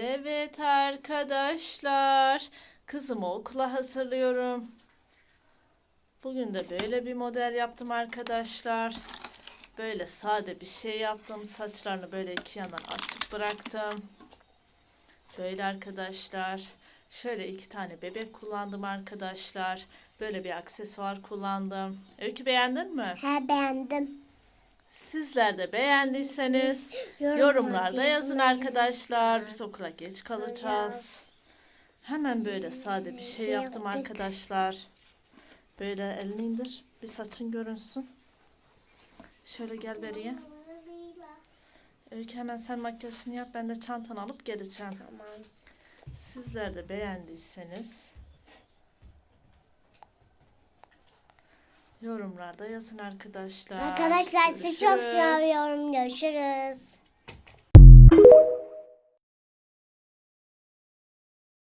Evet arkadaşlar. Kızımı okula hazırlıyorum. Bugün de böyle bir model yaptım arkadaşlar. Böyle sade bir şey yaptım. Saçlarını böyle iki yandan açık bıraktım. Böyle arkadaşlar. Şöyle iki tane bebek kullandım arkadaşlar. Böyle bir aksesuar kullandım. Öykü beğendin mi? He beğendim. Sizler de beğendiyseniz Yorumlarda yazın arkadaşlar. Biz okula geç kalacağız. Hemen böyle sade bir şey Şey yaptım arkadaşlar. Böyle elini indir. Bir saçın görünsün. Şöyle gel beriye. Öykü hemen sen makyajını yap. Ben de çantanı alıp geleceğim. Sizler de beğendiyseniz yorumlarda yazın arkadaşlar. Arkadaşlar sizi çok Görüşürüz. seviyorum. Görüşürüz.